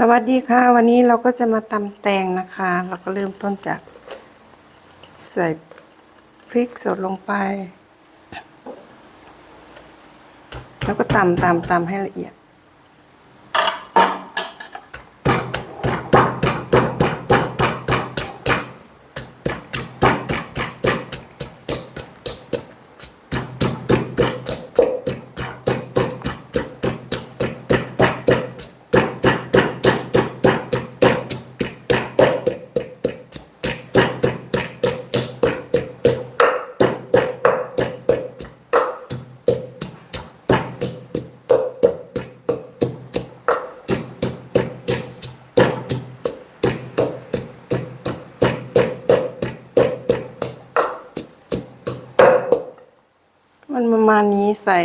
สวัสดีค่ะ วันนี้เราก็จะมาตำแตงนะคะ เราก็เริ่มต้นจาก ใส่พริกสดลงไป แล้วก็ตำตำตำให้ละเอียด มันประมาณนี้ใส่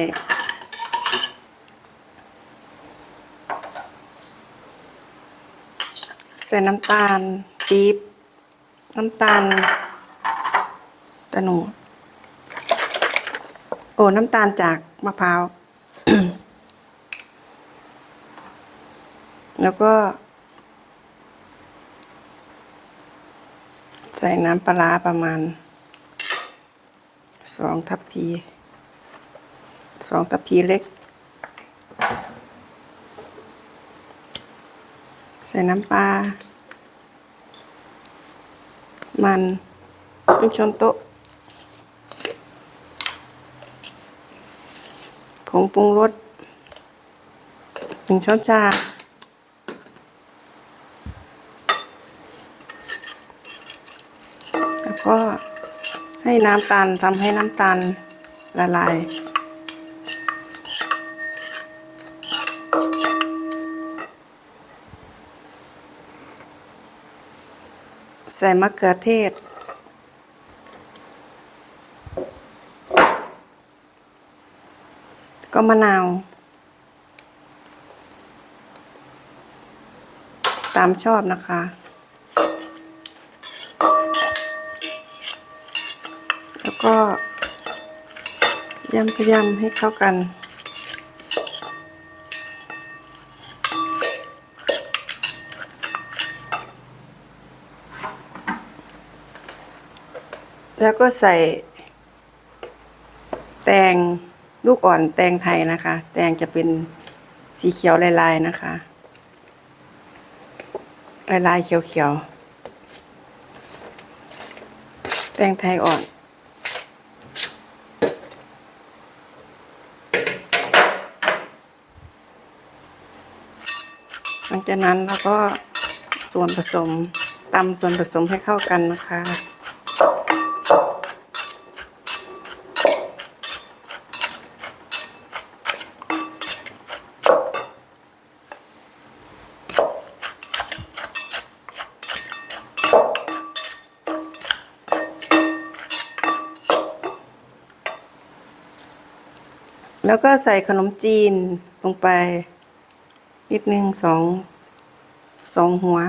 ใส่น้ำตาลปี๊บน้ำตาลตะโนดโอ้น้ำตาลจากมะพร้าว แล้วก็ ใส่น้ำปลาร้าประมาณสองทัพพี สองทัพพีเล็ก ใส่น้ำปลา มันหนึ่งช้อนโต๊ะ ผงปรุงรสหนึ่งช้อนชาแล้วก็ให้น้ำตาลทำให้น้ำตาลละลาย ใส่มะเขือเทศ ก็มะนาว ตามชอบนะคะ แล้วก็ยำขยำให้เข้ากัน แล้วก็ใส่ แตงลูกอ่อนแตงไทยนะคะ แตงจะเป็นสีเขียวลายๆนะคะ ลายๆเขียวๆ แตงไทยอ่อนหลังจากนั้นเราก็ส่วนผสมตำส่วนผสมให้เข้ากันนะคะ แล้วก็ใส่ขนมจีนลงไป นิดนึงสองสองหัว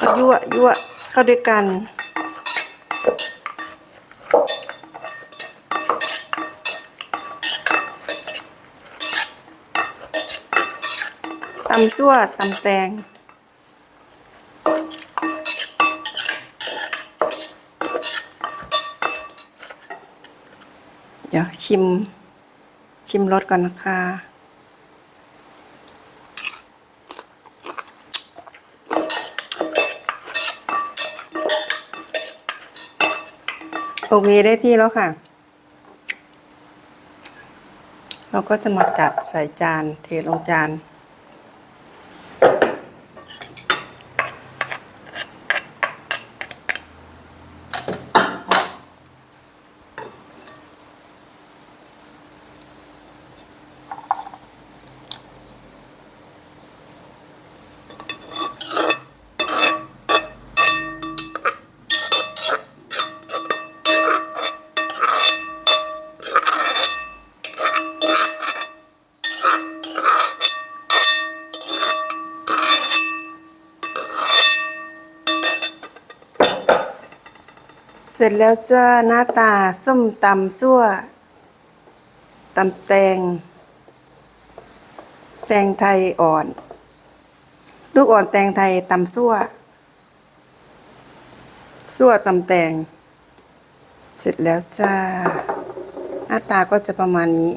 ก็ยั่วยั่วเข้าด้วยกันตำซั่วตำแตง เดี๋ยวชิม ชิมรสก่อนนะคะโอเคได้ที่แล้วค่ะ เราก็จะมาจัดใส่จานเทลงจาน ร็จแล้วจ้าหน้าตาส้มตำซั่วตำแตง แตงไทยอ่อน ลูกอ่อนแตงไทยตำซั่วซั่วตำแตง เสร็จแล้วจ้า หน้าตาก็จะประมาณนี้